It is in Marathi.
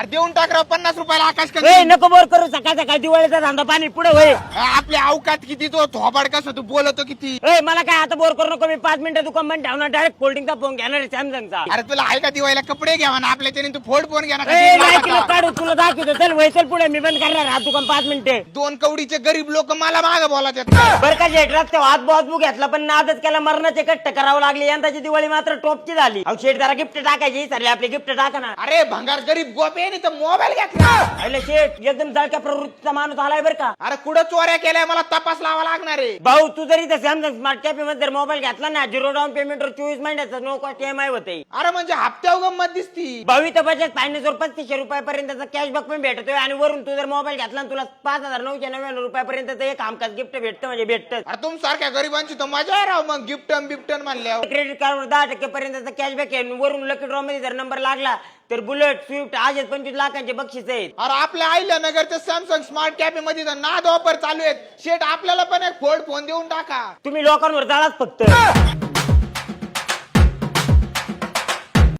अरे देऊन टाक राव पन्नास रुपयाला आकाश ए कंदील नको बोर करू सकाळ सकाळ दिवाळीचा धंदा पाणी पुढे होय आपली अवकात किती तो थोबाड कसं तू बोलतो किती? ए मला काय आता बोर करू नको मी पाच मिनिटं दुकान बंद ठेवणार डायरेक्ट कोल्ड्रिंकचा फोन घेणार सॅमसंगचा अरे तुला आहे का दिवाळीला कपडे घ्यावा ना आपल्याच्याने तू फोड फोन घ्या ना का ए दीड नाही लाखाचा? किलो काढू तुला दाखवतो. चल वय चल पुढे मी बंद करणार हा दुकान पाच मिनिटे. दोन कवडीचे गरीब लोक मला माग बोलत बर का शेट रस्त्यावर हात बॉस घेतला पण नादच केला मरणाचे कट्ट करावं लागले यंदाची दिवाळी मात्र टॉपची झाली. अहो शेट जरा गिफ्ट टाकायची सरले आपले गिफ्ट टाका ना अरे भंगार गरीब गोपे. नाही तर मोबाईल घेतला. अरे शेट एकदम जळक्या प्रवृत्तीचा माणूस आलाय बर का. अरे कुठं चोऱ्या केल्या मला तपास लावा लागणार आहे. भाऊ तू जरी त्या सॅमसंग स्मार्ट कॅफे मध्ये जर मोबाईल घेतला ना झिरो डाऊन पेमेंट वर चोवीस महिन्याचा नो कॉस्ट एम आय होते अरे म्हणजे हप्त्या गंमत दिसती. भावी तर बजेट फायनान्स वर पस्तीसशे रुपयापर्यंतचा कॅशबॅक पण भेटतोय आणि वरून तू जर मोबाईल घेतला ना तुला पाच हजार नऊशे नव्याण्णव रुपयापर्यंत एक हमखास गिफ्ट भेटतं म्हणजे भेटतं अरे तुमसारख्या गरिबांची तर मजा आहे राव मग गिफ्टन बिफ्टन म्हणल्यावर क्रेडिट कार्डवर दहा टक्के पर्यंतचा कॅशबॅक आहे वरून लकी ड्रॉ मध्ये जर नंबर लागला तर बुलेट स्विफ्ट आज पंचवीस लाखांचे बक्षीस आहेत अरे आपल्या आईला नगरच्या सॅमसंग स्मार्ट कॅफे मध्ये तर नाद ऑफर चालू आहेत शेट आपल्याला पण एक फोड फोन देऊन टाका तुम्ही लोकांवर जाळाच फक्त